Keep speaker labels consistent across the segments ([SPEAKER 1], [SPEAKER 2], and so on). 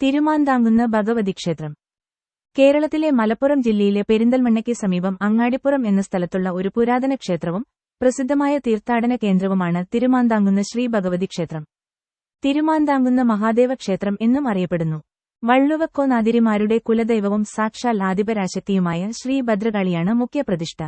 [SPEAKER 1] തിരുമാന്താങ്കുന്ന് ഭഗവതി ക്ഷേത്രം കേരളത്തിലെ മലപ്പുറം ജില്ലയിലെ പെരിന്തൽമണ്ണയ്ക്ക് സമീപം അങ്ങാടിപ്പുറം എന്ന സ്ഥലത്തുള്ള ഒരു പുരാതന ക്ഷേത്രവും പ്രസിദ്ധമായ തീർത്ഥാടന കേന്ദ്രവുമാണ് തിരുമാന്താങ്കുന്ന് ശ്രീ ഭഗവതി ക്ഷേത്രം തിരുമാന്താങ്കുന്ന് മഹാദേവ ക്ഷേത്രം എന്നും അറിയപ്പെടുന്നു. വള്ളുവക്കോ നാതിരിമാരുടെ കുലദൈവവും സാക്ഷാൽ ആദിപരാശക്തിയുമായ ശ്രീ ഭദ്രകാളിയാണ് മുഖ്യപ്രതിഷ്ഠ.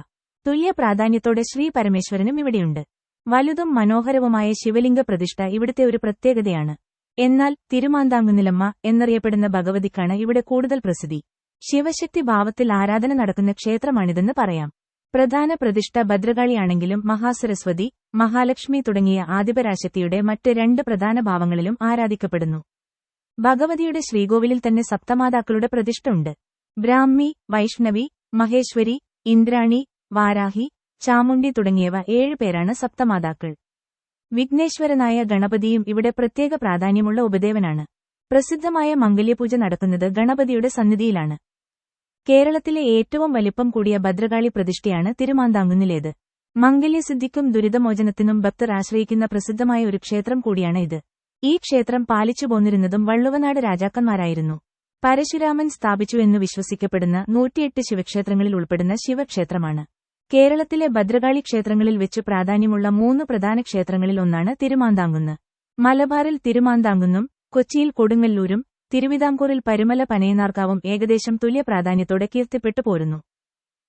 [SPEAKER 1] തുല്യ പ്രാധാന്യത്തോടെ ശ്രീ പരമേശ്വരനും ഇവിടെയുണ്ട്. വലുതും മനോഹരവുമായ ശിവലിംഗ പ്രതിഷ്ഠ ഇവിടുത്തെ ഒരു പ്രത്യേകതയാണ്. എന്നാൽ തിരുമാന്താങ്കുന്നിലമ്മ എന്നറിയപ്പെടുന്ന ഭഗവതിക്കാണ് ഇവിടെ കൂടുതൽ പ്രസിദ്ധി. ശിവശക്തി ഭാവത്തിൽ ആരാധന നടക്കുന്ന ക്ഷേത്രമാണിതെന്ന് പറയാം. പ്രധാന പ്രതിഷ്ഠ ഭദ്രകാളിയാണെങ്കിലും മഹാസരസ്വതി മഹാലക്ഷ്മി തുടങ്ങിയ ആദിപരാശക്തിയുടെ മറ്റ് രണ്ട് പ്രധാന ഭാവങ്ങളിലും ആരാധിക്കപ്പെടുന്നു. ഭഗവതിയുടെ ശ്രീകോവിലിൽ തന്നെ സപ്തമാതാക്കളുടെ പ്രതിഷ്ഠ ഉണ്ട്. ബ്രാഹ്മി വൈഷ്ണവി മഹേശ്വരി ഇന്ദ്രാണി വാരാഹി ചാമുണ്ടി തുടങ്ങിയവ ഏഴ് പേരാണ് സപ്തമാതാക്കൾ. വിഘ്നേശ്വരനായ ഗണപതിയും ഇവിടെ പ്രത്യേക പ്രാധാന്യമുള്ള ഉപദേവനാണ്. പ്രസിദ്ധമായ മംഗല്യപൂജ നടക്കുന്നത് ഗണപതിയുടെ സന്നിധിയിലാണ്. കേരളത്തിലെ ഏറ്റവും വലിപ്പം കൂടിയ ഭദ്രകാളി പ്രതിഷ്ഠയാണ് തിരുമാന്താങ്കുന്നിലേത് മംഗല്യസിദ്ധിക്കും ദുരിതമോചനത്തിനും ഭക്തർ ആശ്രയിക്കുന്ന പ്രസിദ്ധമായ ഒരു ക്ഷേത്രം കൂടിയാണ് ഇത്. ഈ ക്ഷേത്രം പാലിച്ചു പോന്നിരുന്നതും വള്ളുവനാട് രാജാക്കന്മാരായിരുന്നു. പരശുരാമൻ സ്ഥാപിച്ചു എന്ന് വിശ്വസിക്കപ്പെടുന്ന നൂറ്റിയെട്ട് ശിവക്ഷേത്രങ്ങളിൽ ഉൾപ്പെടുന്ന ശിവക്ഷേത്രമാണ്. കേരളത്തിലെ ഭദ്രകാളി ക്ഷേത്രങ്ങളിൽ വെച്ച് പ്രാധാന്യമുള്ള മൂന്ന് പ്രധാന ക്ഷേത്രങ്ങളിൽ ഒന്നാണ് തിരുമാന്താങ്കുന്ന് മലബാറിൽ തിരുമാന്താങ്കുന്നും കൊച്ചിയിൽ കൊടുങ്ങല്ലൂരും തിരുവിതാംകൂറിൽ പരുമല പനയനാർക്കാവും ഏകദേശം തുല്യ പ്രാധാന്യത്തോടെ കീർത്തിപ്പെട്ടു പോരുന്നു.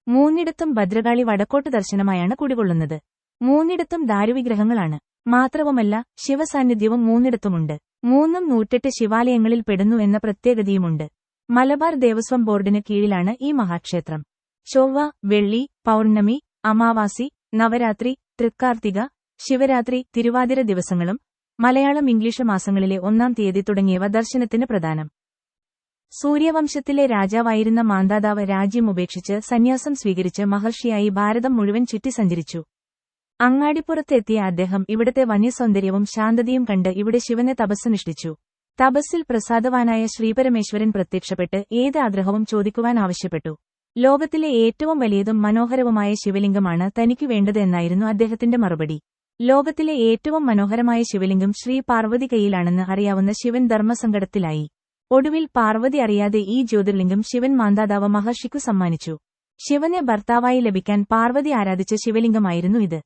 [SPEAKER 1] മൂന്നിടത്തും ഭദ്രകാളി വടക്കോട്ട് ദർശനമായാണ് കുടികൊള്ളുന്നത്. മൂന്നിടത്തും ദാരുവിഗ്രഹങ്ങളാണ്. മാത്രവുമല്ല ശിവസാന്നിധ്യവും മൂന്നിടത്തുമുണ്ട്. മൂന്നും നൂറ്റെട്ട് ശിവാലയങ്ങളിൽ പെടുന്നു എന്ന പ്രത്യേകതയുമുണ്ട്. മലബാർ ദേവസ്വം ബോർഡിന് കീഴിലാണ് ഈ മഹാക്ഷേത്രം. ചൊവ്വ വെള്ളി പൗർണമി അമാവാസി നവരാത്രി തൃക്കാർത്തിക ശിവരാത്രി തിരുവാതിര ദിവസങ്ങളും മലയാളം ഇംഗ്ലീഷ് മാസങ്ങളിലെ ഒന്നാം തീയതി തുടങ്ങിയവ ദർശനത്തിന് പ്രധാനം സൂര്യവംശത്തിലെ രാജാവായിരുന്ന മാന്താതാവ് രാജ്യം ഉപേക്ഷിച്ച് സന്യാസം സ്വീകരിച്ച് മഹർഷിയായി ഭാരതം മുഴുവൻ ചുറ്റി സഞ്ചരിച്ചു. അങ്ങാടിപ്പുറത്തെത്തിയ അദ്ദേഹം ഇവിടത്തെ വന്യസൗന്ദര്യവും ശാന്തതയും കണ്ട് ഇവിടെ ശിവനെ തപസ്സനുഷ്ഠിച്ചു. തപസ്സിൽ പ്രസാദവാനായ ശ്രീപരമേശ്വരൻ പ്രത്യക്ഷപ്പെട്ട് ഏത് ആഗ്രഹവും ചോദിക്കുവാൻ ആവശ്യപ്പെട്ടു. ലോകത്തിലെ ഏറ്റവും വലിയതും മനോഹരവുമായ ശിവലിംഗമാണ് തനിക്ക് വേണ്ടതെന്നായിരുന്നു അദ്ദേഹത്തിന്റെ മറുപടി. ലോകത്തിലെ ഏറ്റവും മനോഹരമായ ശിവലിംഗം ശ്രീ പാർവതി കൈയിലാണെന്ന് അറിയാവുന്ന ശിവൻ ധർമ്മസങ്കടത്തിലായി. ഒടുവിൽ പാർവതി അറിയാതെ ഈ ജ്യോതിർലിംഗം ശിവൻ മാന്താതാവ് മഹർഷിക്കു സമ്മാനിച്ചു. ശിവനെ ഭർത്താവായി ലഭിക്കാൻ പാർവതി ആരാധിച്ച ശിവലിംഗമായിരുന്നു ഇത്.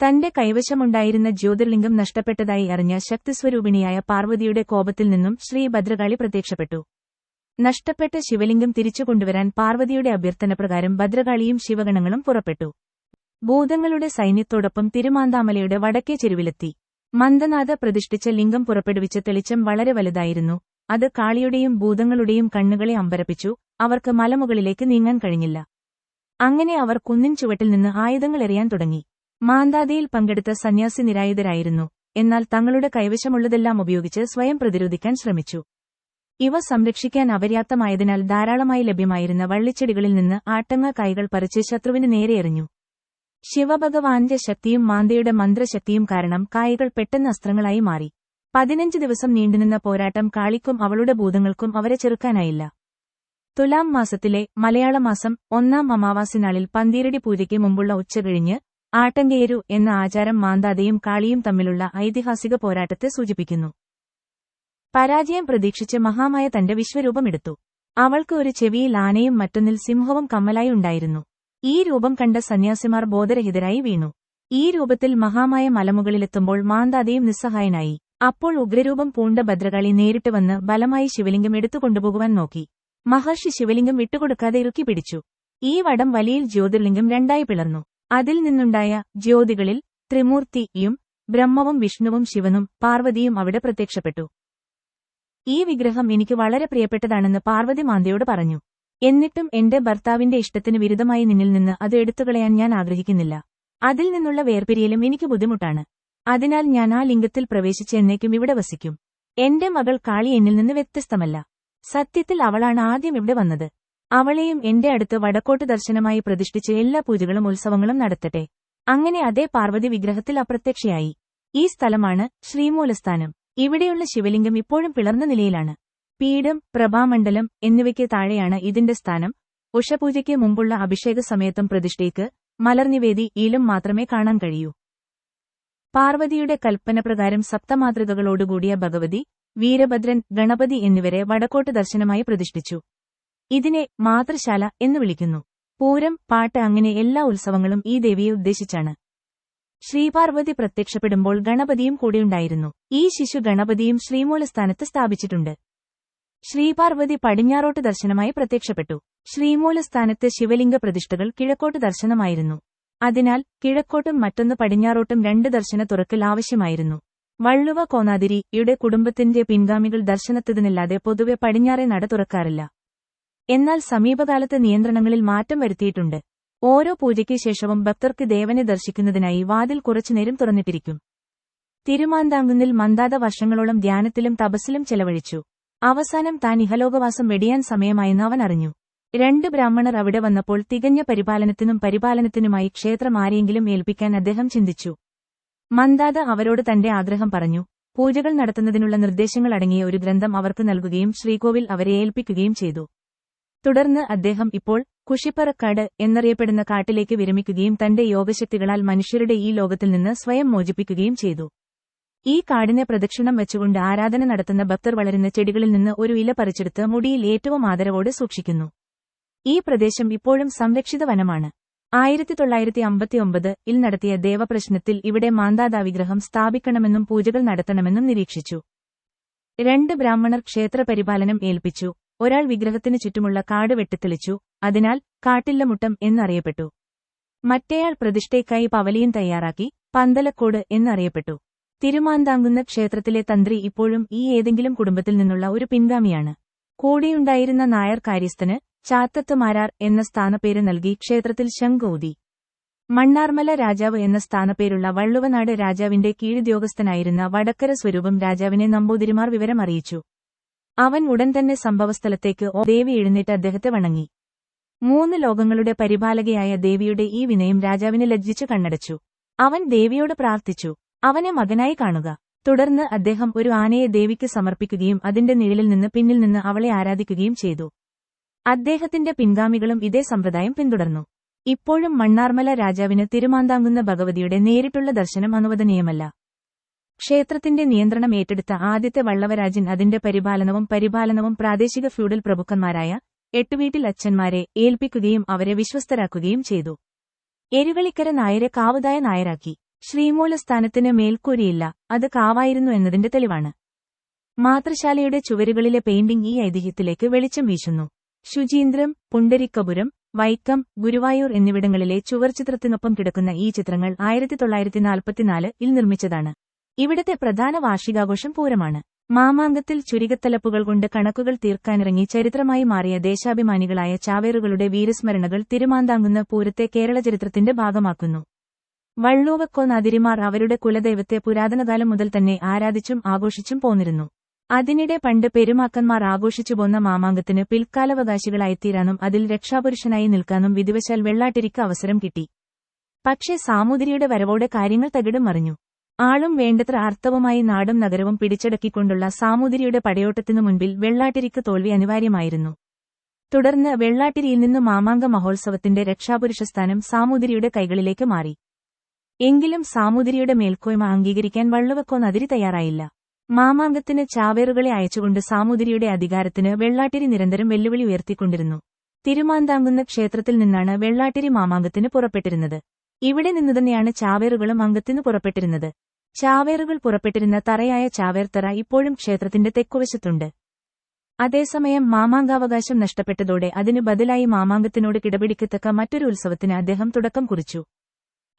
[SPEAKER 1] തന്റെ കൈവശമുണ്ടായിരുന്ന ജ്യോതിർലിംഗം നഷ്ടപ്പെട്ടതായി അറിഞ്ഞ ശക്തിസ്വരൂപിണിയായ പാർവതിയുടെ കോപത്തിൽ നിന്നും ശ്രീ ഭദ്രകാളി പ്രത്യക്ഷപ്പെട്ടു. നഷ്ടപ്പെട്ട ശിവലിംഗം തിരിച്ചു കൊണ്ടുവരാൻ പാർവതിയുടെ അഭ്യർത്ഥനപ്രകാരം ഭദ്രകാളിയും ശിവഗണങ്ങളും പുറപ്പെട്ടു. ഭൂതങ്ങളുടെ സൈന്യത്തോടൊപ്പം തിരുമാന്താമലയുടെ വടക്കേ ചെരുവിലെത്തി. മന്ദനാഥ പ്രതിഷ്ഠിച്ച ലിംഗം പുറപ്പെടുവിച്ച തെളിച്ചം വളരെ വലുതായിരുന്നു. അത് കാളിയുടെയും ഭൂതങ്ങളുടെയും കണ്ണുകളെ അമ്പരപ്പിച്ചു. അവർക്ക് മലമുകളിലേക്ക് നീങ്ങാൻ കഴിഞ്ഞില്ല. അങ്ങനെ അവർ കുന്നിൻ ചുവട്ടിൽ നിന്ന് ആയുധങ്ങൾ എറിയാൻ തുടങ്ങി. മാന്താതയിൽ പങ്കെടുത്ത സന്യാസി നിരായുധരായിരുന്നു എന്നാൽ തങ്ങളുടെ കൈവശമുള്ളതെല്ലാം ഉപയോഗിച്ച് സ്വയം പ്രതിരോധിക്കാൻ ശ്രമിച്ചു. ഇവ സംരക്ഷിക്കാൻ അപര്യാപ്തമായതിനാൽ ധാരാളമായി ലഭ്യമായിരുന്ന വള്ളിച്ചെടികളിൽ നിന്ന് ആട്ടങ്ങ കൈകൾ പറിച്ച് ശത്രുവിന് നേരെ എറിഞ്ഞു. ശിവഭഗവാന്റെ ശക്തിയും മാന്തയുടെ മന്ത്രശക്തിയും കാരണം കായ്കൾ പെട്ടെന്ന് അസ്ത്രങ്ങളായി മാറി. പതിനഞ്ച് ദിവസം നീണ്ടുനിന്ന പോരാട്ടം കാളിക്കും അവളുടെ ഭൂതങ്ങൾക്കും അവരെ ചെറുക്കാനായില്ല. തുലാം മാസത്തിലെ മലയാള മാസം ഒന്നാം അമാവാസി നാളിൽ പന്തീരടി പൂജയ്ക്ക് മുമ്പുള്ള ഉച്ചകഴിഞ്ഞ് ആട്ടങ്കേരു എന്ന ആചാരം മാന്താതയും കാളിയും തമ്മിലുള്ള ഐതിഹാസിക പോരാട്ടത്തെ സൂചിപ്പിക്കുന്നു. പരാജയം പ്രതീക്ഷിച്ച് മഹാമായ തന്റെ വിശ്വരൂപമെടുത്തു. അവൾക്ക് ഒരു ചെവിയിൽ ആനയും മറ്റൊന്നിൽ സിംഹവും കമ്മലായി ഉണ്ടായിരുന്നു. ഈ രൂപം കണ്ട സന്യാസിമാർ ബോധരഹിതരായി വീണു. ഈ രൂപത്തിൽ മഹാമായ മലമുകളിലെത്തുമ്പോൾ മാന്താതയും നിസ്സഹായനായി. അപ്പോൾ ഉഗ്രരൂപം പൂണ്ട ഭദ്രകാളി നേരിട്ട് വന്ന് ബലമായി ശിവലിംഗം എടുത്തുകൊണ്ടുപോകുവാൻ നോക്കി. മഹർഷി ശിവലിംഗം വിട്ടുകൊടുക്കാതെ ഇറുക്കി പിടിച്ചു. ഈ വടം വലിയിൽ ജ്യോതിർലിംഗം രണ്ടായി പിളർന്നു. അതിൽ നിന്നുണ്ടായ ജ്യോതികളിൽ ത്രിമൂർത്തിയും ബ്രഹ്മവും വിഷ്ണുവും ശിവനും പാർവതിയും അവിടെ പ്രത്യക്ഷപ്പെട്ടു. ഈ വിഗ്രഹം എനിക്ക് വളരെ പ്രിയപ്പെട്ടതാണെന്ന് പാർവതി മാന്തയോട് പറഞ്ഞു. എന്നിട്ടും എന്റെ ഭർത്താവിന്റെ ഇഷ്ടത്തിന് വിരുദ്ധമായി നിന്നിൽ നിന്ന് അത് എടുത്തുകളയാൻ ഞാൻ ആഗ്രഹിക്കുന്നില്ല. അതിൽ നിന്നുള്ള വേർപിരിയലും എനിക്ക് ബുദ്ധിമുട്ടാണ്. അതിനാൽ ഞാൻ ആ ലിംഗത്തിൽ പ്രവേശിച്ച് എന്നേക്കും ഇവിടെ വസിക്കും. എന്റെ മകൾ കാളി എന്നിൽ നിന്ന് വ്യത്യസ്തമല്ല. സത്യത്തിൽ അവളാണ് ആദ്യം ഇവിടെ വന്നത്. അവളെയും എന്റെ അടുത്ത് വടക്കോട്ട് ദർശനമായി പ്രതിഷ്ഠിച്ച് എല്ലാ പൂജകളും ഉത്സവങ്ങളും നടത്തട്ടെ. അങ്ങനെ അതേ പാർവതി വിഗ്രഹത്തിൽ അപ്രത്യക്ഷയായി. ഈ സ്ഥലമാണ് ശ്രീമൂലസ്ഥാനം. ഇവിടെയുള്ള ശിവലിംഗം ഇപ്പോഴും പിളർന്ന നിലയിലാണ്. പീഠം പ്രഭാമണ്ഡലം എന്നിവയ്ക്ക് താഴെയാണ് ഇതിന്റെ സ്ഥാനം. ഉഷപൂജയ്ക്ക് മുമ്പുള്ള അഭിഷേക സമയത്തും പ്രതിഷ്ഠയ്ക്ക് മലർനിവേദി ഈലും മാത്രമേ കാണാൻ കഴിയൂ. പാർവതിയുടെ കൽപ്പനപ്രകാരം സപ്തമാതൃകകളോടുകൂടിയ ഭഗവതി വീരഭദ്രൻ ഗണപതി എന്നിവരെ വടക്കോട്ട് ദർശനമായി പ്രതിഷ്ഠിച്ചു. ഇതിനെ മാതൃശാല എന്ന് വിളിക്കുന്നു. പൂരം പാട്ട് അങ്ങനെ എല്ലാ ഉത്സവങ്ങളും ഈ ദേവിയെ ഉദ്ദേശിച്ചാണ്. ശ്രീപാർവതി പ്രത്യക്ഷപ്പെടുമ്പോൾ ഗണപതിയും കൂടെയുണ്ടായിരുന്നു ഈ ശിശു ഗണപതിയും ശ്രീമൂലസ്ഥാനത്ത് സ്ഥാപിച്ചിട്ടുണ്ട്. ശ്രീപാർവതി പടിഞ്ഞാറോട്ട് ദർശനമായി പ്രത്യക്ഷപ്പെട്ടു. ശ്രീമൂലസ്ഥാനത്ത് ശിവലിംഗ പ്രതിഷ്ഠകൾ കിഴക്കോട്ട് ദർശനമായിരുന്നു. അതിനാൽ കിഴക്കോട്ടും മറ്റൊന്ന് പടിഞ്ഞാറോട്ടും രണ്ട് ദർശന തുറക്കൽ ആവശ്യമായിരുന്നു. വള്ളുവ കോനാതിരിയുടെ കുടുംബത്തിന്റെ പിൻഗാമികൾ ദർശനത്തതിനല്ലാതെ പൊതുവെ പടിഞ്ഞാറെ നട തുറക്കാറില്ല. എന്നാൽ സമീപകാലത്ത് നിയന്ത്രണങ്ങളിൽ മാറ്റം വരുത്തിയിട്ടുണ്ട്. ഓരോ പൂജയ്ക്ക് ശേഷവും ഭക്തർക്ക് ദേവനെ ദർശിക്കുന്നതിനായി വാതിൽ കുറച്ചുനേരം തുറന്നിട്ടിരിക്കും. തിരുമാന്താങ്കുന്നിൽ മന്ദാത വർഷങ്ങളോളം ധ്യാനത്തിലും തപസ്സിലും ചെലവഴിച്ചു. അവസാനം താൻ ഇഹലോകവാസം വെടിയാൻ സമയമായെന്ന് അവൻ അറിഞ്ഞു. രണ്ട് ബ്രാഹ്മണർ അവിടെ വന്നപ്പോൾ തികഞ്ഞ പരിപാലനത്തിനും പരിപാലനത്തിനുമായി ക്ഷേത്രം ആരെയെങ്കിലും ഏൽപ്പിക്കാൻ അദ്ദേഹം ചിന്തിച്ചു. മന്ദാത അവരോട് തന്റെ ആഗ്രഹം പറഞ്ഞു. പൂജകൾ നടത്തുന്നതിനുള്ള നിർദ്ദേശങ്ങൾ അടങ്ങിയ ഒരു ഗ്രന്ഥം അവർക്ക് നൽകുകയും ശ്രീകോവിൽ അവരെ ഏൽപ്പിക്കുകയും ചെയ്തു. തുടർന്ന് അദ്ദേഹം ഇപ്പോൾ കുഷിപ്പറക്കാട് എന്നറിയപ്പെടുന്ന കാട്ടിലേക്ക് വിരമിക്കുകയും തന്റെ യോഗശക്തികളാൽ മനുഷ്യരുടെ ഈ ലോകത്തിൽ നിന്ന് സ്വയം മോചിപ്പിക്കുകയും ചെയ്തു. ഈ കാടിനെ പ്രദക്ഷിണം വെച്ചുകൊണ്ട് ആരാധന നടത്തുന്ന ഭക്തർ വളരുന്ന ചെടികളിൽ നിന്ന് ഒരു ഇല പറിച്ചെടുത്ത് മുടിയിൽ ഏറ്റവും ആദരവോടെ സൂക്ഷിക്കുന്നു. ഈ പ്രദേശം ഇപ്പോഴും സംരക്ഷിത വനമാണ്. ആയിരത്തി തൊള്ളായിരത്തി അമ്പത്തിയൊമ്പത് ഇൽ നടത്തിയ ദേവപ്രശ്നത്തിൽ ഇവിടെ മാന്താതാ വിഗ്രഹം സ്ഥാപിക്കണമെന്നും പൂജകൾ നടത്തണമെന്നും നിരീക്ഷിച്ചു. രണ്ട് ബ്രാഹ്മണർ ക്ഷേത്ര പരിപാലനം ഏൽപ്പിച്ചു. ഒരാൾ വിഗ്രഹത്തിനു ചുറ്റുമുള്ള കാട് വെട്ടിത്തെളിച്ചു. അതിനാൽ കാട്ടില്ലമുട്ടം എന്നറിയപ്പെട്ടു. മറ്റേയാൾ പ്രതിഷ്ഠയ്ക്കായി പവലിയൻ തയ്യാറാക്കി പന്തലക്കോട് എന്നറിയപ്പെട്ടു. തിരുമാന്താങ്കുന്ന ക്ഷേത്രത്തിലെ തന്ത്രി ഇപ്പോഴും ഈ ഏതെങ്കിലും കുടുംബത്തിൽ നിന്നുള്ള ഒരു പിൻഗാമിയാണ്. കൂടിയുണ്ടായിരുന്ന നായർ കാര്യസ്ഥന് ചാത്തത്തുമാരാർ എന്ന സ്ഥാനപ്പേര് നൽകി ക്ഷേത്രത്തിൽ ശംഖൂതി മണ്ണാർമല രാജാവ് എന്ന സ്ഥാനപ്പേരുള്ള വള്ളുവനാട് രാജാവിന്റെ കീഴുദ്യോഗസ്ഥനായിരുന്ന വടക്കര സ്വരൂപം രാജാവിനെ നമ്പൂതിരിമാർ വിവരം അറിയിച്ചു അവൻ ഉടൻ തന്നെ സംഭവസ്ഥലത്തേക്ക് ഓ ദേവി എഴുന്നേറ്റ് അദ്ദേഹത്തെ വണങ്ങി. മൂന്ന് ലോകങ്ങളുടെ പരിപാലകയായ ദേവിയുടെ ഈ വിനയം രാജാവിനെ ലജ്ജിച്ചു കണ്ണടച്ചു. അവൻ ദേവിയോട് പ്രാർത്ഥിച്ചു അവനെ മകനായി കാണുക. തുടർന്ന് അദ്ദേഹം ഒരു ആനയെ ദേവിക്ക് സമർപ്പിക്കുകയും അതിന്റെ നിഴലിൽ നിന്ന് പിന്നിൽ നിന്ന് അവളെ ആരാധിക്കുകയും ചെയ്തു. അദ്ദേഹത്തിന്റെ പിൻഗാമികളും ഇതേ സമ്പ്രദായം പിന്തുടർന്നു. ഇപ്പോഴും മണ്ണാർമല രാജാവിന് തിരുമാന്താങ്കുന്ന ഭഗവതിയുടെ നേരിട്ടുള്ള ദർശനം അനുവദനീയമല്ല. ക്ഷേത്രത്തിന്റെ നിയന്ത്രണം ഏറ്റെടുത്ത ആദ്യത്തെ വള്ളവരാജൻ അതിന്റെ പരിപാലനവും പരിപാലനവും പ്രാദേശിക ഫ്യൂഡൽ പ്രഭുക്കന്മാരായ എട്ടുവീട്ടിൽ അച്ഛന്മാരെ ഏൽപ്പിക്കുകയും അവരെ വിശ്വസ്തരാക്കുകയും ചെയ്തു. എരുവളിക്കര നായരെ കാവുതായ നായരാക്കി. ശ്രീമൂലസ്ഥാനത്തിന് മേൽക്കൂരിയില്ല അത് കാവായിരുന്നു എന്നതിന്റെ തെളിവാണ്. മാതൃശാലയുടെ ചുവരുകളിലെ പെയിന്റിംഗ് ഈ ഐതിഹ്യത്തിലേക്ക് വെളിച്ചം വീശുന്നു. ശുചീന്ദ്രം പുണ്ടരിക്കപുരം വൈക്കം ഗുരുവായൂർ എന്നിവിടങ്ങളിലെ ചുവർചിത്രത്തിനൊപ്പം കിടക്കുന്ന ഈ ചിത്രങ്ങൾ ആയിരത്തി തൊള്ളായിരത്തി നാൽപ്പത്തിനാല് ഇൽ നിർമ്മിച്ചതാണ്. ഇവിടത്തെ പ്രധാന വാർഷികാഘോഷം പൂരമാണ്. മാമാങ്കത്തിൽ ചുരികത്തലപ്പുകൾ കൊണ്ട് കണക്കുകൾ തീർക്കാനിറങ്ങി ചരിത്രമായി മാറിയ ദേശാഭിമാനികളായ ചാവേറുകളുടെ വീരസ്മരണകൾ തിരുമാന്താങ്കുന്ന പൂരത്തെ കേരള ചരിത്രത്തിന്റെ ഭാഗമാക്കുന്നു. വള്ളൂവക്കോ നദിരിമാർ അവരുടെ കുലദൈവത്തെ പുരാതനകാലം മുതൽ തന്നെ ആരാധിച്ചും ആഘോഷിച്ചും പോന്നിരുന്നു. അതിനിടെ പണ്ട് പെരുമാക്കന്മാർ ആഘോഷിച്ചു പോന്ന മാമാങ്കത്തിന് പിൽക്കാലവകാശികളായിത്തീരാനും അതിൽ രക്ഷാപുരുഷനായി നിൽക്കാനും വിധിവശാൽ വെള്ളാട്ടിരിക്ക അവസരം കിട്ടി. പക്ഷേ സാമൂതിരിയുടെ വരവോടെ കാര്യങ്ങൾ തകിടം മറിഞ്ഞു. ആളും വേണ്ടത്ര അർത്ഥവുമായി നാടും നഗരവും പിടിച്ചടക്കിക്കൊണ്ടുള്ള സാമൂതിരിയുടെ പടയോട്ടത്തിനു മുൻപിൽ വെള്ളാട്ടിരിക്ക് തോൽവി അനിവാര്യമായിരുന്നു. തുടർന്ന് വെള്ളാട്ടിരിയിൽ നിന്ന് മാമാങ്ക മഹോത്സവത്തിന്റെ രക്ഷാപുരുഷസ്ഥാനം സാമൂതിരിയുടെ കൈകളിലേക്ക് മാറി. എങ്കിലും സാമൂതിരിയുടെ മേൽക്കോയ്മ അംഗീകരിക്കാൻ വള്ളുവക്കോ നദിരി തയ്യാറായില്ല. മാമാങ്കത്തിന് ചാവേറുകളെ അയച്ചുകൊണ്ട് സാമൂതിരിയുടെ അധികാരത്തിന് വെള്ളാട്ടിരി നിരന്തരം വെല്ലുവിളി ഉയർത്തിക്കൊണ്ടിരുന്നു. തിരുമാന്താങ്കുന്ന ക്ഷേത്രത്തിൽ നിന്നാണ് വെള്ളാട്ടിരി മാമാങ്കത്തിന് പുറപ്പെട്ടിരുന്നത്. ഇവിടെ നിന്നു തന്നെയാണ് ചാവേറുകളും അംഗത്തിനു പുറപ്പെട്ടിരുന്നത്. ചാവേറുകൾ പുറപ്പെട്ടിരുന്ന തറയായ ചാവേർത്തറ ഇപ്പോഴും ക്ഷേത്രത്തിന്റെ തെക്കുവശത്തുണ്ട്. അതേസമയം മാമാങ്കാവകാശം നഷ്ടപ്പെട്ടതോടെ അതിനു ബദലായി മാമാങ്കത്തിനോട് കിടപിടിക്കത്തക്ക മറ്റൊരു ഉത്സവത്തിന് അദ്ദേഹം തുടക്കം കുറിച്ചു.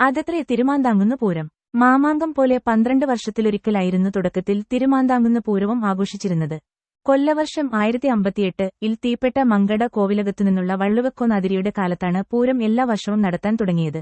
[SPEAKER 1] അതത്രേ തിരുമാന്താങ്കുന്ന പൂരം. മാമാങ്കം പോലെ പന്ത്രണ്ട് വർഷത്തിലൊരിക്കലായിരുന്നു തുടക്കത്തിൽ തിരുമാന്താങ്കുന്ന പൂരവും ആഘോഷിച്ചിരുന്നത്. കൊല്ലവർഷം ആയിരത്തി അമ്പത്തിയെട്ട് ഇൽ തീപ്പെട്ട മങ്കട കോവിലകത്തുനിന്നുള്ള വള്ളുവക്കോനാതിരിയുടെ കാലത്താണ് പൂരം എല്ലാ വർഷവും നടത്താൻ തുടങ്ങിയത്.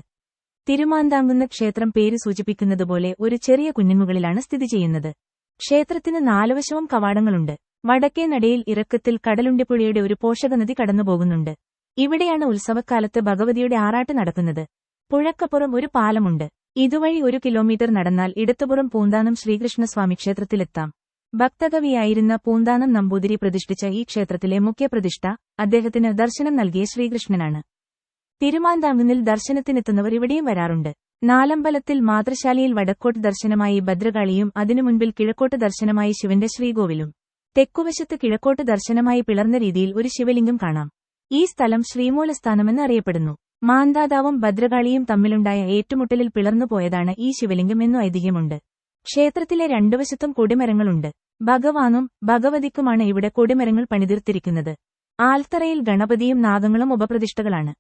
[SPEAKER 1] തിരുമാന്താങ്കുന്ന ക്ഷേത്രം പേര് സൂചിപ്പിക്കുന്നതുപോലെ ഒരു ചെറിയ കുന്നിന്മുകളിലാണ് സ്ഥിതി ചെയ്യുന്നത്. ക്ഷേത്രത്തിന് നാലുവശവും കവാടങ്ങളുണ്ട്. വടക്കേ നടയിൽ ഇറക്കത്തിൽ കടലുണ്ടിപ്പുഴയുടെ ഒരു പോഷകനദി കടന്നുപോകുന്നുണ്ട്. ഇവിടെയാണ് ഉത്സവക്കാലത്ത് ഭഗവതിയുടെ ആറാട്ട് നടക്കുന്നത്. പുഴക്കപ്പുറം ഒരു പാലമുണ്ട്. ഇതുവഴി ഒരു കിലോമീറ്റർ നടന്നാൽ ഇടത്തുപുറം പൂന്താനം ശ്രീകൃഷ്ണസ്വാമി ക്ഷേത്രത്തിലെത്താം. ഭക്തകവിയായിരുന്ന പൂന്താനം നമ്പൂതിരി പ്രതിഷ്ഠിച്ച ഈ ക്ഷേത്രത്തിലെ മുഖ്യപ്രതിഷ്ഠ അദ്ദേഹത്തിന് ദർശനം നൽകിയ ശ്രീകൃഷ്ണനാണ്. തിരുമാന്താങ്കുന്നിൽ ദർശനത്തിനെത്തുന്നവർ ഇവിടെയും വരാറുണ്ട്. നാലമ്പലത്തിൽ മാതൃശാലയിൽ വടക്കോട്ട് ദർശനമായി ഭദ്രകാളിയും അതിനു മുൻപിൽ കിഴക്കോട്ട് ദർശനമായി ശിവന്റെ ശ്രീകോവിലും. തെക്കുവശത്ത് കിഴക്കോട്ട് ദർശനമായി പിളർന്ന രീതിയിൽ ഒരു ശിവലിംഗം കാണാം. ഈ സ്ഥലം ശ്രീമൂലസ്ഥാനമെന്ന് അറിയപ്പെടുന്നു. മാന്താതാവും ഭദ്രകാളിയും തമ്മിലുണ്ടായ ഏറ്റുമുട്ടലിൽ പിളർന്നുപോയതാണ് ഈ ശിവലിംഗം എന്നു ഐതിഹ്യമുണ്ട്. ക്ഷേത്രത്തിലെ രണ്ടുവശത്തും കൊടിമരങ്ങളുണ്ട്. ഭഗവാനും ഭഗവതിക്കുമാണ് ഇവിടെ കൊടിമരങ്ങൾ പണിതീർത്തിരിക്കുന്നത്. ആൽത്തറയിൽ ഗണപതിയും നാഗങ്ങളും ഉപപ്രതിഷ്ഠകളാണ്.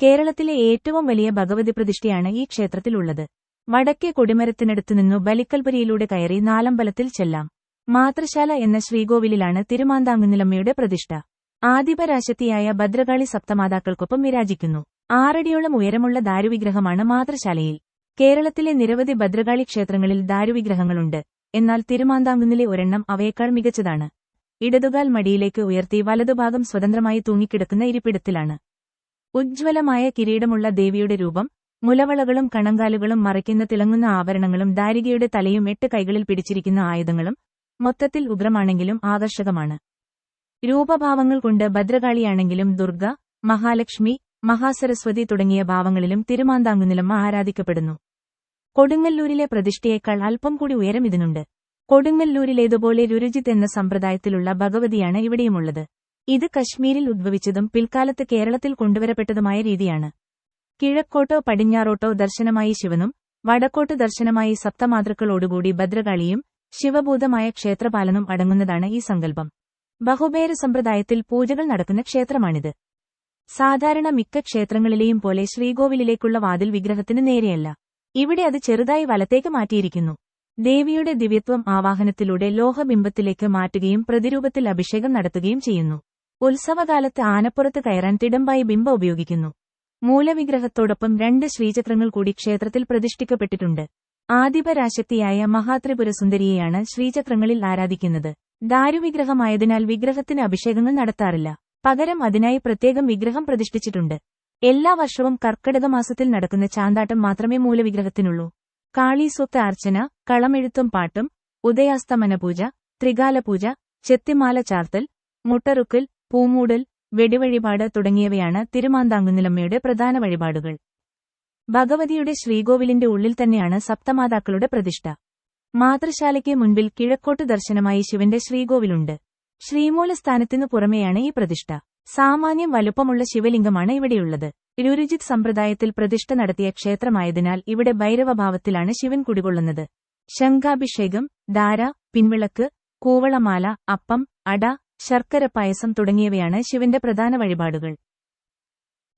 [SPEAKER 1] കേരളത്തിലെ ഏറ്റവും വലിയ ഭഗവതി പ്രതിഷ്ഠയാണ് ഈ ക്ഷേത്രത്തിലുള്ളത്. വടക്കേ കൊടിമരത്തിനടുത്തുനിന്നു ബലിക്കൽപുരിയിലൂടെ കയറി നാലമ്പലത്തിൽ ചെല്ലാം. മാതൃശാല എന്ന ശ്രീകോവിലിലാണ് തിരുമാന്താങ്കുന്നിലമ്മയുടെ പ്രതിഷ്ഠ. ആദിപരാശക്തിയായ ഭദ്രകാളി സപ്തമാതാക്കൾക്കൊപ്പം വിരാജിക്കുന്നു. ആറടിയോളം ഉയരമുള്ള ദാരുവിഗ്രഹമാണ് മാതൃശാലയിൽ. കേരളത്തിലെ നിരവധി ഭദ്രകാളി ക്ഷേത്രങ്ങളിൽ ദാരുവിഗ്രഹങ്ങളുണ്ട്. എന്നാൽ തിരുമാന്താങ്കുന്നിലെ ഒരെണ്ണം അവയേക്കാൾ മികച്ചതാണ്. ഇടതുകാൽ മടിയിലേക്ക് ഉയർത്തി വലതുഭാഗം സ്വതന്ത്രമായി തൂങ്ങിക്കിടക്കുന്ന ഇരിപ്പിടത്തിലാണ്. ഉജ്ജ്വലമായ കിരീടമുള്ള ദേവിയുടെ രൂപം മുലവളകളും കണങ്കാലുകളും മറയ്ക്കുന്ന തിളങ്ങുന്ന ആവരണങ്ങളും ദാരികയുടെ തലയും എട്ട് കൈകളിൽ പിടിച്ചിരിക്കുന്ന ആയുധങ്ങളും മൊത്തത്തിൽ ഉഗ്രമാണെങ്കിലും ആകർഷകമാണ്. രൂപഭാവങ്ങൾ കൊണ്ട് ഭദ്രകാളിയാണെങ്കിലും ദുർഗ മഹാലക്ഷ്മി മഹാസരസ്വതി തുടങ്ങിയ ഭാവങ്ങളിലും തിരുമാന്താങ്കുനിലമ്മ ആരാധിക്കപ്പെടുന്നു. കൊടുങ്ങല്ലൂരിലെ പ്രതിഷ്ഠയേക്കാൾ അല്പം കൂടി ഉയരം ഇതിനുണ്ട്. കൊടുങ്ങല്ലൂരിലേതുപോലെ രുരുജിത് എന്ന സമ്പ്രദായത്തിലുള്ള ഭഗവതിയാണ് ഇവിടെയുമുള്ളത്. ഇത് കശ്മീരിൽ ഉദ്ഭവിച്ചതും പിൽക്കാലത്ത് കേരളത്തിൽ കൊണ്ടുവരപ്പെട്ടതുമായ രീതിയാണ്. കിഴക്കോട്ടോ പടിഞ്ഞാറോട്ടോ ദർശനമായി ശിവനും വടക്കോട്ട് ദർശനമായി സപ്തമാതൃക്കളോടുകൂടി ഭദ്രകാളിയും ശിവഭൂതമായ ക്ഷേത്രപാലനും അടങ്ങുന്നതാണ് ഈ സങ്കല്പം. ബഹുബേര സമ്പ്രദായത്തിൽ പൂജകൾ നടക്കുന്ന ക്ഷേത്രമാണിത്. സാധാരണ മിക്ക ക്ഷേത്രങ്ങളിലെയും പോലെ ശ്രീകോവിലിലേക്കുള്ള വാതിൽ വിഗ്രഹത്തിന് നേരെയല്ല. ഇവിടെ അത് ചെറുതായി വലത്തേക്ക് മാറ്റിയിരിക്കുന്നു. ദേവിയുടെ ദിവ്യത്വം ആവാഹനത്തിലൂടെ ലോഹബിംബത്തിലേക്ക് മാറ്റുകയും പ്രതിരൂപത്തിൽ അഭിഷേകം നടത്തുകയും ചെയ്യുന്നു. ഉത്സവകാലത്ത് ആനപ്പുറത്ത് കയറാൻ തിടമ്പായി ബിംബ ഉപയോഗിക്കുന്നു. മൂലവിഗ്രഹത്തോടൊപ്പം രണ്ട് ശ്രീചക്രങ്ങൾ കൂടി ക്ഷേത്രത്തിൽ പ്രതിഷ്ഠിക്കപ്പെട്ടിട്ടുണ്ട്. ആദിപരാശക്തിയായ മഹാത്രിപുരസുന്ദരിയെയാണ് ശ്രീചക്രങ്ങളിൽ ആരാധിക്കുന്നത്. ദാരുവിഗ്രഹമായതിനാൽ വിഗ്രഹത്തിന് അഭിഷേകങ്ങൾ നടത്താറില്ല. പകരം അതിനായി പ്രത്യേകം വിഗ്രഹം പ്രതിഷ്ഠിച്ചിട്ടുണ്ട്. എല്ലാ വർഷവും കർക്കിടക മാസത്തിൽ നടക്കുന്ന ചാന്താട്ടം മാത്രമേ മൂലവിഗ്രഹത്തിനുള്ളൂ. കാളീസ്വത്ത് അർച്ചന കളമെഴുത്തും പാട്ടും ഉദയാസ്തമന പൂജ ത്രികാലപൂജ ചെത്തിമാല ചാർത്തൽ മുട്ടറുക്കൽ പൂമൂടൽ വെടിവഴിപാട് തുടങ്ങിയവയാണ് തിരുമാന്താങ്കുന്നിലമ്മയുടെ പ്രധാന വഴിപാടുകൾ. ഭഗവതിയുടെ ശ്രീകോവിലിന്റെ ഉള്ളിൽ തന്നെയാണ് സപ്തമാതാക്കളുടെ പ്രതിഷ്ഠ. മാതൃശാലയ്ക്ക് മുൻപിൽ കിഴക്കോട്ട് ദർശനമായി ശിവന്റെ ശ്രീകോവിലുണ്ട്. ശ്രീമൂലസ്ഥാനത്തിനു പുറമെയാണ് ഈ പ്രതിഷ്ഠ. സാമാന്യം വലുപ്പമുള്ള ശിവലിംഗമാണ് ഇവിടെയുള്ളത്. രുരുജിത് സമ്പ്രദായത്തിൽ പ്രതിഷ്ഠ നടത്തിയ ക്ഷേത്രമായതിനാൽ ഇവിടെ ഭൈരവഭാവത്തിലാണ് ശിവൻ കുടികൊള്ളുന്നത്. ശംഖാഭിഷേകം ധാര പിൻവിളക്ക് കൂവളമാല അപ്പം അട ശർക്കര പായസം തുടങ്ങിയവയാണ് ശിവന്റെ പ്രധാന വഴിപാടുകൾ.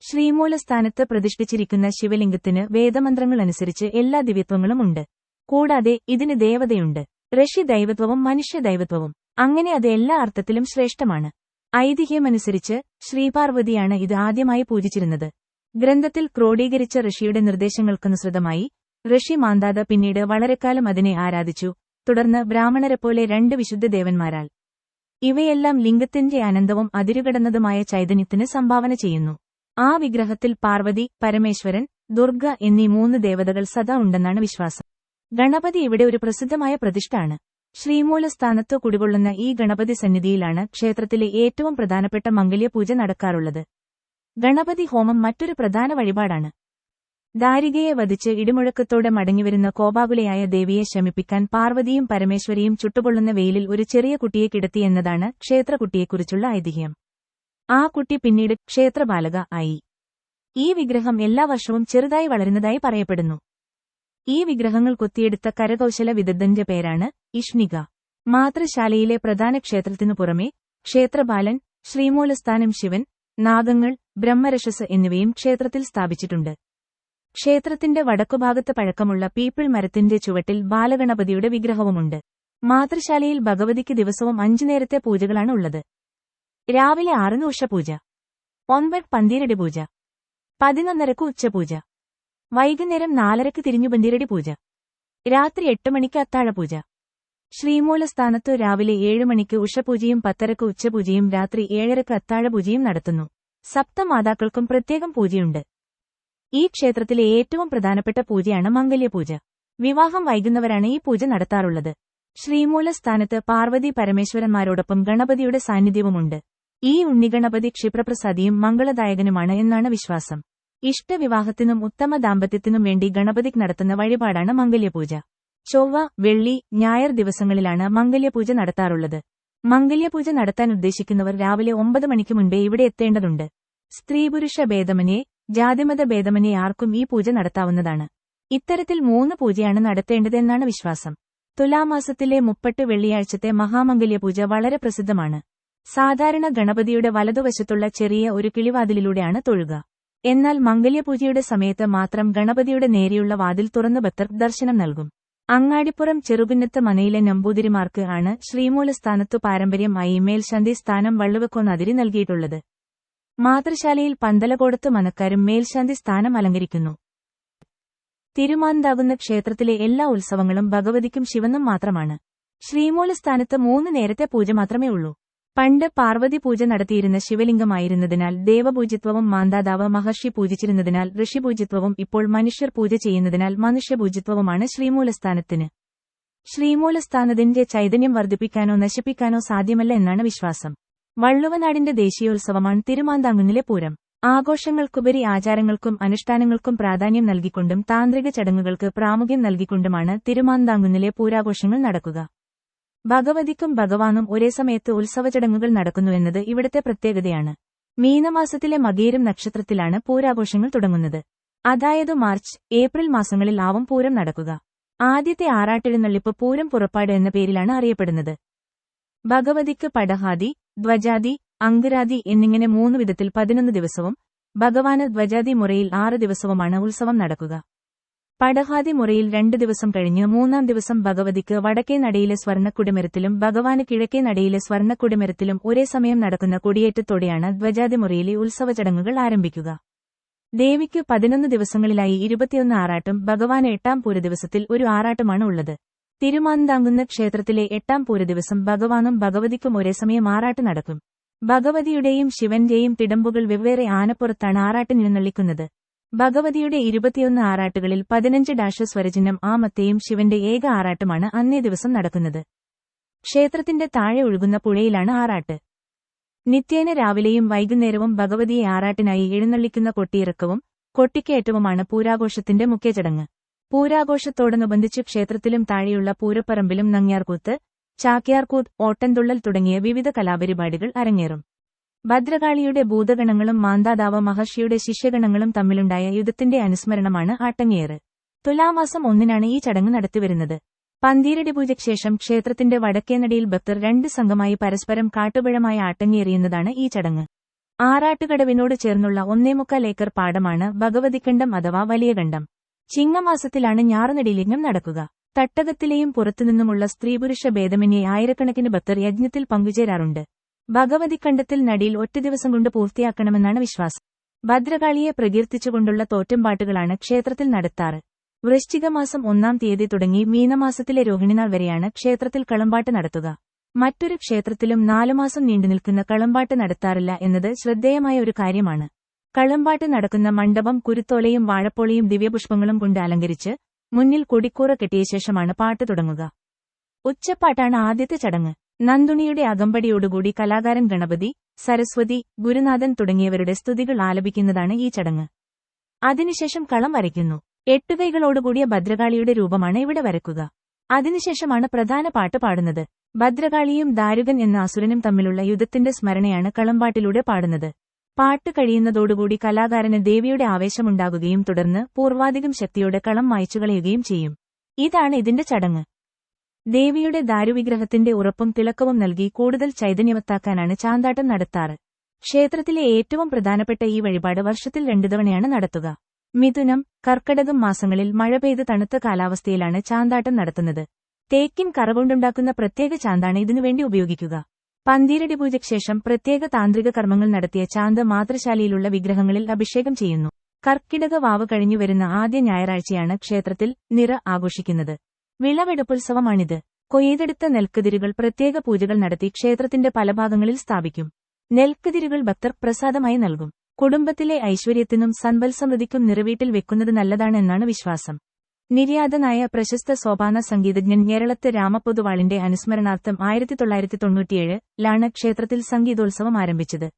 [SPEAKER 1] ശ്രീമൂലസ്ഥാനത്ത് പ്രതിഷ്ഠിച്ചിരിക്കുന്ന ശിവലിംഗത്തിന് വേദമന്ത്രങ്ങൾ അനുസരിച്ച് എല്ലാ ദിവ്യത്വങ്ങളും ഉണ്ട്. കൂടാതെ ഇതിന് ദേവതയുണ്ട്. ഋഷി ദൈവത്വവും മനുഷ്യ ദൈവത്വവും അങ്ങനെ അത് എല്ലാ അർത്ഥത്തിലും ശ്രേഷ്ഠമാണ്. ഐതിഹ്യമനുസരിച്ച് ശ്രീപാർവതിയാണ് ഇത് ആദ്യമായി പൂജിച്ചിരുന്നത്. ഗ്രന്ഥത്തിൽ ക്രോഡീകരിച്ച ഋഷിയുടെ നിർദ്ദേശങ്ങൾക്കനുസൃതമായി ഋഷി മാന്താത പിന്നീട് വളരെക്കാലം അതിനെ ആരാധിച്ചു. തുടർന്ന് ബ്രാഹ്മണരെപ്പോലെ രണ്ട് വിശുദ്ധ ദേവന്മാരാൽ ഇവയെല്ലാം ലിംഗത്തിന്റെ അനന്തവും അതിരുകടന്നതുമായ ചൈതന്യത്തിന് സംഭാവന ചെയ്യുന്നു. ആ വിഗ്രഹത്തിൽ പാർവതി പരമേശ്വരൻ ദുർഗ എന്നീ മൂന്ന് ദേവതകൾ സദാ ഉണ്ടെന്നാണ് വിശ്വാസം. ഗണപതി ഇവിടെ ഒരു പ്രസിദ്ധമായ പ്രതിഷ്ഠാണ് ശ്രീമൂലസ്ഥാനത്ത് കുടികൊള്ളുന്ന ഈ ഗണപതി സന്നിധിയിലാണ് ക്ഷേത്രത്തിലെ ഏറ്റവും പ്രധാനപ്പെട്ട മംഗല്യപൂജ നടക്കാറുള്ളത്. ഗണപതി ഹോമം മറ്റൊരു പ്രധാന വഴിപാടാണ്. ദാരികയെ വധിച്ച് ഇടിമുഴക്കത്തോടെ മടങ്ങിവരുന്ന കോപാകുലയായ ദേവിയെ ശമിപ്പിക്കാൻ പാർവതിയും പരമേശ്വരിയും ചുട്ടുപൊള്ളുന്ന വെയിലിൽ ഒരു ചെറിയ കുട്ടിയെ കിടത്തി എന്നതാണ് ക്ഷേത്രകുട്ടിയെക്കുറിച്ചുള്ള ഐതിഹ്യം. ആ കുട്ടി പിന്നീട് ക്ഷേത്രബാലക ആയി. ഈ വിഗ്രഹം എല്ലാ വർഷവും ചെറുതായി വളരുന്നതായി പറയപ്പെടുന്നു. ഈ വിഗ്രഹങ്ങൾ കൊത്തിയെടുത്ത കരകൌശല വിദഗ്ധന്റെ പേരാണ് ഇഷ്ണിക. മാതൃശാലയിലെ പ്രധാന ക്ഷേത്രത്തിനു പുറമെ ക്ഷേത്രബാലൻ ശ്രീമൂലസ്ഥാനം ശിവൻ നാഗങ്ങൾ ബ്രഹ്മരക്ഷസ് എന്നിവയും ക്ഷേത്രത്തിൽ സ്ഥാപിച്ചിട്ടുണ്ട്. ക്ഷേത്രത്തിന്റെ വടക്കുഭാഗത്ത് പഴക്കമുള്ള പീപ്പിൾ മരത്തിന്റെ ചുവട്ടിൽ ബാലഗണപതിയുടെ വിഗ്രഹവുമുണ്ട്. മാതൃശാലയിൽ ഭഗവതിക്ക് ദിവസവും അഞ്ചു നേരത്തെ പൂജകളാണ് ഉള്ളത്. രാവിലെ ആറിന് ഉഷപൂജ. ഒൻപത് പന്തിരടി പൂജ. പതിനൊന്നരക്ക് ഉച്ചപൂജ. വൈകുന്നേരം നാലരക്ക് തിരിഞ്ഞു പന്തിരടി പൂജ. രാത്രി എട്ട് മണിക്ക് അത്താഴപൂജ. ശ്രീമൂലസ്ഥാനത്തു രാവിലെ ഏഴ് മണിക്ക് ഉഷപൂജയും പത്തരക്ക് ഉച്ചപൂജയും രാത്രി ഏഴരക്ക് അത്താഴപൂജയും നടത്തുന്നു. സപ്തമാതാക്കൾക്കും പ്രത്യേകം പൂജയുണ്ട്. ഈ ക്ഷേത്രത്തിലെ ഏറ്റവും പ്രധാനപ്പെട്ട പൂജയാണ് മംഗല്യപൂജ. വിവാഹം വൈകുന്നവരാണ് ഈ പൂജ നടത്താറുള്ളത്. ശ്രീമൂലസ്ഥാനത്ത് പാർവതി പരമേശ്വരന്മാരോടൊപ്പം ഗണപതിയുടെ സാന്നിധ്യവുമുണ്ട്. ഈ ഉണ്ണിഗണപതി ക്ഷിപ്രപ്രസാദിയും മംഗളദായകനുമാണ് എന്നാണ് വിശ്വാസം. ഇഷ്ടവിവാഹത്തിനും ഉത്തമ ദാമ്പത്യത്തിനും വേണ്ടി ഗണപതിക്ക് നടത്തുന്ന വഴിപാടാണ് മംഗല്യപൂജ. ചൊവ്വ വെള്ളി ഞായർ ദിവസങ്ങളിലാണ് മംഗല്യപൂജ നടത്താറുള്ളത്. മംഗല്യപൂജ നടത്താൻ ഉദ്ദേശിക്കുന്നവർ രാവിലെ ഒമ്പത് മണിക്ക് മുൻപേ ഇവിടെ എത്തേണ്ടതുണ്ട്. സ്ത്രീപുരുഷ ഭേദമനെ ജാതിമത ഭേദമന്യേ ആർക്കും ഈ പൂജ നടത്താവുന്നതാണ്. ഇത്തരത്തിൽ മൂന്ന് പൂജയാണ് നടത്തേണ്ടതെന്നാണ് വിശ്വാസം. തുലാമാസത്തിലെ മുപ്പട്ട് വെള്ളിയാഴ്ചത്തെ മഹാമംഗല്യ പൂജ വളരെ പ്രസിദ്ധമാണ്. സാധാരണ ഗണപതിയുടെ വലതുവശത്തുള്ള ചെറിയ ഒരു കിളിവാതിലിലൂടെയാണ് തൊഴുക. എന്നാൽ മംഗല്യപൂജയുടെ സമയത്ത് മാത്രം ഗണപതിയുടെ നേരെയുള്ള വാതിൽ തുറന്നു ഭക്തർ ദർശനം നൽകും. അങ്ങാടിപ്പുറം ചെറുകുന്നത്ത് മനയിലെ നമ്പൂതിരിമാർക്ക് ആണ് ശ്രീമൂലസ്ഥാനത്തു പാരമ്പര്യമായി മേൽശാന്തി സ്ഥാനം വള്ളുവെക്കോന്നതിരി നൽകിയിട്ടുള്ളത്. മാതൃശാലയിൽ പന്തലകോടത്ത് മനക്കാരും മേൽശാന്തി സ്ഥാനം അലങ്കരിക്കുന്നു. തിരുമാന്താകുന്ന ക്ഷേത്രത്തിലെ എല്ലാ ഉത്സവങ്ങളും ഭഗവതിക്കും ശിവനും മാത്രമാണ്. ശ്രീമൂലസ്ഥാനത്ത് മൂന്ന് നേരത്തെ പൂജ മാത്രമേ ഉള്ളൂ. പണ്ട് പാർവതി പൂജ നടത്തിയിരുന്ന ശിവലിംഗമായിരുന്നതിനാൽ ദേവപൂജിത്വവും മാന്താതാവ് മഹർഷി പൂജിച്ചിരുന്നതിനാൽ ഋഷിപൂജിത്വവും ഇപ്പോൾ മനുഷ്യർ പൂജ ചെയ്യുന്നതിനാൽ മനുഷ്യപൂജിത്വവുമാണ് ശ്രീമൂലസ്ഥാനത്തിന് ശ്രീമൂലസ്ഥാനത്തിന്റെ ചൈതന്യം വർദ്ധിപ്പിക്കാനോ നശിപ്പിക്കാനോ സാധ്യമല്ല എന്നാണ് വിശ്വാസം. വള്ളുവനാടിന്റെ ദേശീയോത്സവമാണ് തിരുമാന്താങ്കുന്നിലെ പൂരം. ആഘോഷങ്ങൾക്കുപരി ആചാരങ്ങൾക്കും അനുഷ്ഠാനങ്ങൾക്കും പ്രാധാന്യം നൽകിക്കൊണ്ടും താന്ത്രിക ചടങ്ങുകൾക്ക് പ്രാമുഖ്യം നൽകിക്കൊണ്ടുമാണ് തിരുമാന്താങ്കുന്നിലെ പൂരാഘോഷങ്ങൾ നടക്കുക. ഭഗവതിക്കും ഭഗവാനും ഒരേ സമയത്ത് ഉത്സവചടങ്ങുകൾ നടക്കുന്നുവെന്നത് ഇവിടത്തെ പ്രത്യേകതയാണ്. മീനമാസത്തിലെ മകീരം നക്ഷത്രത്തിലാണ് പൂരാഘോഷങ്ങൾ തുടങ്ങുന്നത്. അതായത് മാർച്ച് ഏപ്രിൽ മാസങ്ങളിൽ ആവും പൂരം നടക്കുക. ആദ്യത്തെ ആറാട്ടെഴുന്നള്ളിപ്പ് പൂരം പുറപ്പാട് എന്ന പേരിലാണ് അറിയപ്പെടുന്നത്. ഭഗവതിക്ക് പടഹാദി ധ്വജാദി അങ്കരാതി എന്നിങ്ങനെ മൂന്ന് വിധത്തിൽ പതിനൊന്ന് ദിവസവും ഭഗവാന് ധ്വജാതി മുറയിൽ ആറ് ദിവസവുമാണ് ഉത്സവം നടക്കുക. പടഹാദി മുറയിൽ രണ്ട് ദിവസം കഴിഞ്ഞ് മൂന്നാം ദിവസം ഭഗവതിക്ക് വടക്കേ നടയിലെ സ്വർണക്കുടിമരത്തിലും ഭഗവാന് കിഴക്കേ നടയിലെ സ്വർണക്കുടിമരത്തിലും ഒരേ സമയം നടക്കുന്ന കൊടിയേറ്റത്തോടെയാണ് ധ്വജാതി മുറയിലെ ഉത്സവ ചടങ്ങുകൾ ആരംഭിക്കുക. ദേവിക്ക് പതിനൊന്ന് ദിവസങ്ങളിലായി ഇരുപത്തിയൊന്ന് ആറാട്ടും ഭഗവാന് എട്ടാം പൂര ദിവസത്തിൽ ഒരു ആറാട്ടുമാണ് ഉള്ളത്. തിരുമാന്താങ്കുന്ന ക്ഷേത്രത്തിലെ എട്ടാം പൂരദിവസം ഭഗവാനും ഭഗവതിക്കും ഒരേ സമയം ആറാട്ട് നടക്കും. ഭഗവതിയുടെയും ശിവന്റെയും തിടമ്പുകൾ വെവ്വേറെ ആനപ്പുറത്താണ് ആറാട്ടിന് എഴുന്നള്ളിക്കുന്നത് ഭഗവതിയുടെ ഇരുപത്തിയൊന്ന് ആറാട്ടുകളിൽ പതിനഞ്ച് ഡാഷ സ്വരചിഹ്നം ആമത്തെയും ശിവന്റെ ഏക ആറാട്ടുമാണ് അന്നേ ദിവസം നടക്കുന്നത്. ക്ഷേത്രത്തിന്റെ താഴെ ഒഴുകുന്ന പുഴയിലാണ് ആറാട്ട്. നിത്യേന രാവിലെയും വൈകുന്നേരവും ഭഗവതിയെ ആറാട്ടിനായി എഴുന്നള്ളിക്കുന്ന കൊട്ടിയിറക്കവും കൊട്ടിക്കയറ്റവുമാണ് പൂരാഘോഷത്തിന്റെ മുഖ്യ ചടങ്ങ്. പൂരാഘോഷത്തോടനുബന്ധിച്ച് ക്ഷേത്രത്തിലും താഴെയുള്ള പൂരപ്പറമ്പിലും നങ്ങ്യാർകൂത്ത് ചാക്യാർകൂത്ത് ഓട്ടൻതുള്ളൽ തുടങ്ങിയ വിവിധ കലാപരിപാടികൾ അരങ്ങേറും. ഭദ്രകാളിയുടെ ഭൂതഗണങ്ങളും മാന്താതാവ മഹർഷിയുടെ ശിഷ്യഗണങ്ങളും തമ്മിലുണ്ടായ യുദ്ധത്തിന്റെ അനുസ്മരണമാണ് ആട്ടങ്ങേറ്. തുലാമാസം ഒന്നിനാണ് ഈ ചടങ്ങ് നടത്തിവരുന്നത്. പന്തീരടി പൂജയ്ക്ക് ശേഷം ക്ഷേത്രത്തിന്റെ വടക്കേനടിയിൽ ഭക്തർ രണ്ട് സംഘമായി പരസ്പരം കാട്ടുപഴമായി ആട്ടങ്ങേറിയുന്നതാണ് ഈ ചടങ്ങ്. ആറാട്ടുകടവിനോട് ചേർന്നുള്ള ഒന്നേമുക്കാൽ ഏക്കർ പാടമാണ് ഭഗവതിഖണ്ഡം അഥവാ വലിയ ചിങ്ങമാസത്തിലാണ് ഞാറുനടിലിംഗം നടക്കുക. തട്ടകത്തിലെയും പുറത്തുനിന്നുമുള്ള സ്ത്രീപുരുഷ ഭേദമന്യേ ആയിരക്കണക്കിന് ഭക്തർ യജ്ഞത്തിൽ പങ്കുചേരാറുണ്ട്. ഭഗവതി കണ്ടത്തിൽ നടിയിൽ ഒറ്റ ദിവസം കൊണ്ട് പൂർത്തിയാക്കണമെന്നാണ് വിശ്വാസം. ഭദ്രകാളിയെ പ്രകീർത്തിച്ചുകൊണ്ടുള്ള തോറ്റംപാട്ടുകളാണ് ക്ഷേത്രത്തിൽ നടത്താറ്. വൃശ്ചികമാസം ഒന്നാം തീയതി തുടങ്ങി മീനമാസത്തിലെ രോഹിണിനാൾ വരെയാണ് ക്ഷേത്രത്തിൽ കളമ്പാട്ട് നടത്തുക. മറ്റൊരു ക്ഷേത്രത്തിലും നാലുമാസം നീണ്ടുനിൽക്കുന്ന കളമ്പാട്ട് നടത്താറില്ല എന്നത് ശ്രദ്ധേയമായ ഒരു കാര്യമാണ്. കളമ്പാട്ട് നടക്കുന്ന മണ്ഡപം കുരുത്തോലയും വാഴപ്പോളയും ദിവ്യപുഷ്പങ്ങളും കൊണ്ട് അലങ്കരിച്ച് മുന്നിൽ കൊടിക്കൂറ കെട്ടിയ ശേഷമാണ് പാട്ട് തുടങ്ങുക. ഉച്ചപ്പാട്ടാണ് ആദ്യത്തെ ചടങ്ങ്. നന്ദുണിയുടെ അകമ്പടിയോടുകൂടി കലാകാരൻ ഗണപതി സരസ്വതി ഗുരുനാഥൻ തുടങ്ങിയവരുടെ സ്തുതികൾ ആലപിക്കുന്നതാണ് ഈ ചടങ്ങ്. അതിനുശേഷം കളം വരയ്ക്കുന്നു. എട്ടുകൈകളോടുകൂടിയ ഭദ്രകാളിയുടെ രൂപമാണ് ഇവിടെ വരക്കുക അതിനുശേഷമാണ് പ്രധാന പാട്ട് പാടുന്നത്. ഭദ്രകാളിയും ദാരുകൻ എന്ന അസുരനും തമ്മിലുള്ള യുദ്ധത്തിന്റെ സ്മരണയാണ് കളമ്പാട്ടിലൂടെ പാടുന്നത്. പാട്ട് കഴിയുന്നതോടുകൂടി കലാകാരന് ദേവിയുടെ ആവേശമുണ്ടാകുകയും തുടർന്ന് പൂർവാധികം ശക്തിയോടെ കളം മായ്ച്ചുകളയുകയും ചെയ്യും. ഇതാണ് ഇതിന്റെ ചടങ്ങ്. ദേവിയുടെ ദാരുവിഗ്രഹത്തിന്റെ ഉറപ്പും തിളക്കവും നൽകി കൂടുതൽ ചൈതന്യവത്താക്കാനാണ് ചാന്താട്ടം നടത്താറ്. ക്ഷേത്രത്തിലെ ഏറ്റവും പ്രധാനപ്പെട്ട ഈ വഴിപാട് വർഷത്തിൽ രണ്ടു തവണയാണ് നടത്തുക. മിഥുനം കർക്കടകം മാസങ്ങളിൽ മഴ പെയ്ത് തണുത്ത കാലാവസ്ഥയിലാണ് ചാന്താട്ടം നടത്തുന്നത്. തേക്കിൻ കറകൊണ്ടുണ്ടാക്കുന്ന പ്രത്യേക ചാന്താണ് ഇതിനുവേണ്ടി ഉപയോഗിക്കുക. പന്തീരടി പൂജയ്ക്ക് ശേഷം പ്രത്യേക താന്ത്രിക കർമ്മങ്ങൾ നടത്തിയ ചാന്ത മാതൃശാലയിലുള്ള വിഗ്രഹങ്ങളിൽ അഭിഷേകം ചെയ്യുന്നു. കർക്കിടക വാവ് കഴിഞ്ഞു വരുന്ന ആദ്യ ഞായറാഴ്ചയാണ് ക്ഷേത്രത്തിൽ നിറ ആഘോഷിക്കുന്നത്. വിളവെടുപ്പുത്സവമാണിത്. കൊയ്തെടുത്ത നെൽക്കതിരുകൾ പ്രത്യേക പൂജകൾ നടത്തി ക്ഷേത്രത്തിന്റെ പല ഭാഗങ്ങളിൽ സ്ഥാപിക്കും. നെൽക്കതിരുകൾ ഭക്തർ പ്രസാദമായി നൽകും. കുടുംബത്തിലെ ഐശ്വര്യത്തിനും സമ്പൽസമൃദ്ധിക്കും നിറവീട്ടിൽ വെക്കുന്നത് നല്ലതാണെന്നാണ് വിശ്വാസം. നിര്യാതനായ പ്രശസ്ത സോപാന സംഗീതജ്ഞൻ ഞേരളത്ത് രാമപ്പൊതുവാളിന്റെ അനുസ്മരണാർത്ഥം ആയിരത്തി തൊള്ളായിരത്തി തൊണ്ണൂറ്റിയേഴ് ലാണ് ക്ഷേത്രത്തിൽ സംഗീതോത്സവം ആരംഭിച്ചത്.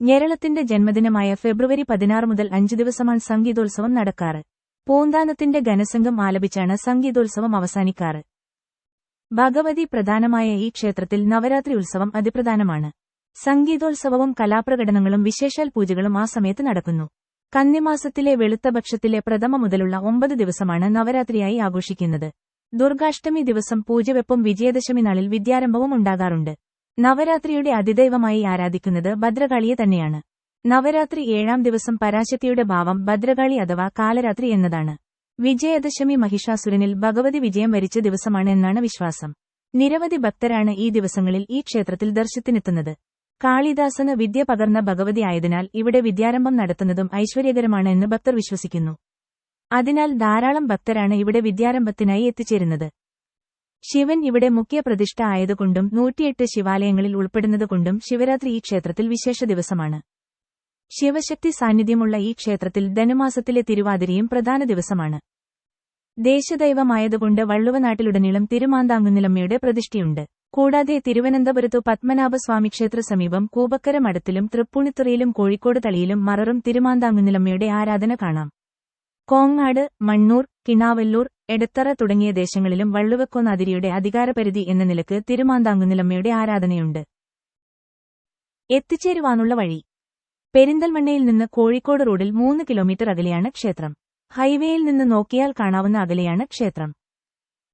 [SPEAKER 1] ഞെരളത്തിന്റെ ജന്മദിനമായ ഫെബ്രുവരി പതിനാറ് മുതൽ അഞ്ചു ദിവസമാണ് സംഗീതോത്സവം നടക്കാറ്. പൂന്താനത്തിന്റെ ഘനസംഘം ആലപിച്ചാണ് സംഗീതോത്സവം അവസാനിക്കാറ്. ഭഗവതി പ്രധാനമായ ഈ ക്ഷേത്രത്തിൽ നവരാത്രി ഉത്സവം അതിപ്രധാനമാണ്. സംഗീതോത്സവവും കലാപ്രകടനങ്ങളും വിശേഷാൽ പൂജകളും ആ സമയത്ത് നടക്കുന്നു. കന്നിമാസത്തിലെ വെളുത്തപക്ഷത്തിലെ പ്രഥമ മുതലുള്ള ഒമ്പത് ദിവസമാണ് നവരാത്രിയായി ആഘോഷിക്കുന്നത്. ദുർഗാഷ്ടമി ദിവസം പൂജവെപ്പും വിജയദശമി നാളിൽ വിദ്യാരംഭവും ഉണ്ടാകാറുണ്ട്. നവരാത്രിയുടെ അതിദൈവമായി ആരാധിക്കുന്നത് ഭദ്രകാളിയെ തന്നെയാണ്. നവരാത്രി ഏഴാം ദിവസം പരാശക്തിയുടെ ഭാവം ഭദ്രകാളി അഥവാ കാലരാത്രി എന്നതാണ്. വിജയദശമി മഹിഷാസുരനിൽ ഭഗവതി വിജയം വരിച്ച ദിവസമാണ് എന്നാണ് വിശ്വാസം. നിരവധി ഭക്തരാണ് ഈ ദിവസങ്ങളിൽ ഈ ക്ഷേത്രത്തിൽ ദർശനത്തിനെത്തുന്നത്. കാളിദാസന് വിദ്യ പകർന്ന ഭഗവതി ആയതിനാൽ ഇവിടെ വിദ്യാരംഭം നടത്തുന്നതും ഐശ്വര്യകരമാണ് എന്ന് ഭക്തർ വിശ്വസിക്കുന്നു. അതിനാൽ ധാരാളം ഭക്തരാണ് ഇവിടെ വിദ്യാരംഭത്തിനായി എത്തിച്ചേരുന്നത്. ശിവൻ ഇവിടെ മുഖ്യ പ്രതിഷ്ഠ ആയതുകൊണ്ടും നൂറ്റിയെട്ട് ശിവാലയങ്ങളിൽ ഉൾപ്പെടുന്നതുകൊണ്ടും ശിവരാത്രി ഈ ക്ഷേത്രത്തിൽ വിശേഷ ദിവസമാണ്. ശിവശക്തി സാന്നിധ്യമുള്ള ഈ ക്ഷേത്രത്തിൽ ധനുമാസത്തിലെ തിരുവാതിരയും പ്രധാന ദിവസമാണ്. ദേശദൈവമായതുകൊണ്ട് വള്ളുവനാട്ടിലുടനീളം തിരുമാന്താങ്കുനിലമ്മയുടെ പ്രതിഷ്ഠയുണ്ട്. കൂടാതെ തിരുവനന്തപുരത്തു പത്മനാഭസ്വാമി ക്ഷേത്ര സമീപം കൂബക്കര മഠത്തിലും തൃപ്പൂണിത്തുറയിലും കോഴിക്കോട് തളിയിലും മററും തിരുമാന്താങ്കുന്നിലമ്മയുടെ ആരാധന കാണാം. കോങ്ങാട് മണ്ണൂർ കിണാവല്ലൂർ എടത്തറ തുടങ്ങിയ ദേശങ്ങളിലും വള്ളുവക്കോ നദിരിയുടെ അധികാരപരിധി എന്ന നിലയ്ക്ക് തിരുമാന്താങ്കുന്നിലമ്മയുടെ ആരാധനയുണ്ട്. എത്തിച്ചേരുവാനുള്ള വഴി. പെരിന്തൽമണ്ണയിൽ നിന്ന് കോഴിക്കോട് റോഡിൽ മൂന്ന് കിലോമീറ്റർ അകലെയാണ് ക്ഷേത്രം. ഹൈവേയിൽ നിന്ന് നോക്കിയാൽ കാണാവുന്ന അകലെയാണ് ക്ഷേത്രം.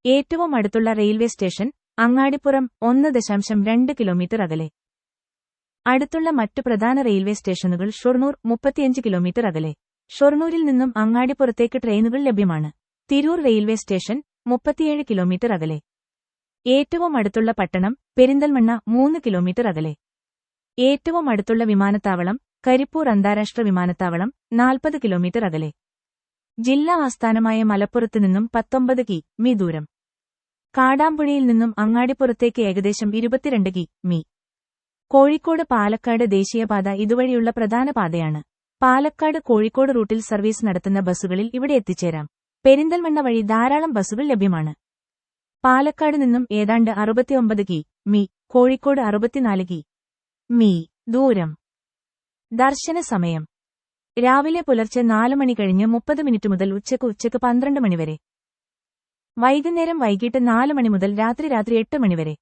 [SPEAKER 1] ഏറ്റവും അടുത്തുള്ള റെയിൽവേ സ്റ്റേഷൻ അങ്ങാടിപ്പുറം ഒന്ന് ദശാംശം രണ്ട് കിലോമീറ്റർ അകലെ. അടുത്തുള്ള മറ്റു പ്രധാന റെയിൽവേ സ്റ്റേഷനുകൾ ഷൊർണൂർ മുപ്പത്തിയഞ്ച് കിലോമീറ്റർ അകലെ. ഷൊർണൂരിൽ നിന്നും അങ്ങാടിപ്പുറത്തേക്ക് ട്രെയിനുകൾ ലഭ്യമാണ്. തിരൂർ റെയിൽവേ സ്റ്റേഷൻ മുപ്പത്തിയേഴ് കിലോമീറ്റർ അകലെ. ഏറ്റവും അടുത്തുള്ള പട്ടണം പെരിന്തൽമണ്ണ മൂന്ന് കിലോമീറ്റർ അകലെ. ഏറ്റവും അടുത്തുള്ള വിമാനത്താവളം കരിപ്പൂർ അന്താരാഷ്ട്ര വിമാനത്താവളം നാൽപ്പത് കിലോമീറ്റർ അകലെ. ജില്ലാ ആസ്ഥാനമായ മലപ്പുറത്തു നിന്നും പത്തൊമ്പത് കി മി ദൂരം. കാടാമ്പുഴയിൽ നിന്നും അങ്ങാടിപ്പുറത്തേക്ക് ഏകദേശം ഇരുപത്തിരണ്ട് കി. മീ. കോഴിക്കോട് പാലക്കാട് ദേശീയപാത ഇതുവഴിയുള്ള പ്രധാന പാതയാണ്. പാലക്കാട് കോഴിക്കോട് റൂട്ടിൽ സർവീസ് നടത്തുന്ന ബസ്സുകളിൽ ഇവിടെ എത്തിച്ചേരാം. പെരിന്തൽമണ്ണ വഴി ധാരാളം ബസ്സുകൾ ലഭ്യമാണ്. പാലക്കാട് നിന്നും ഏതാണ്ട് അറുപത്തിയൊമ്പത് കി. മീ. കോഴിക്കോട് അറുപത്തിനാല് കി. മീ. ദൂരം. ദർശന സമയം. രാവിലെ പുലർച്ചെ നാല് മണി കഴിഞ്ഞ് മുപ്പത് മിനിറ്റ് മുതൽ ഉച്ചയ്ക്ക് ഉച്ചയ്ക്ക് പന്ത്രണ്ട് മണിവരെ വൈകുന്നേരം വൈകിട്ട് നാല് മണി മുതൽ രാത്രി രാത്രി എട്ട് മണിവരെ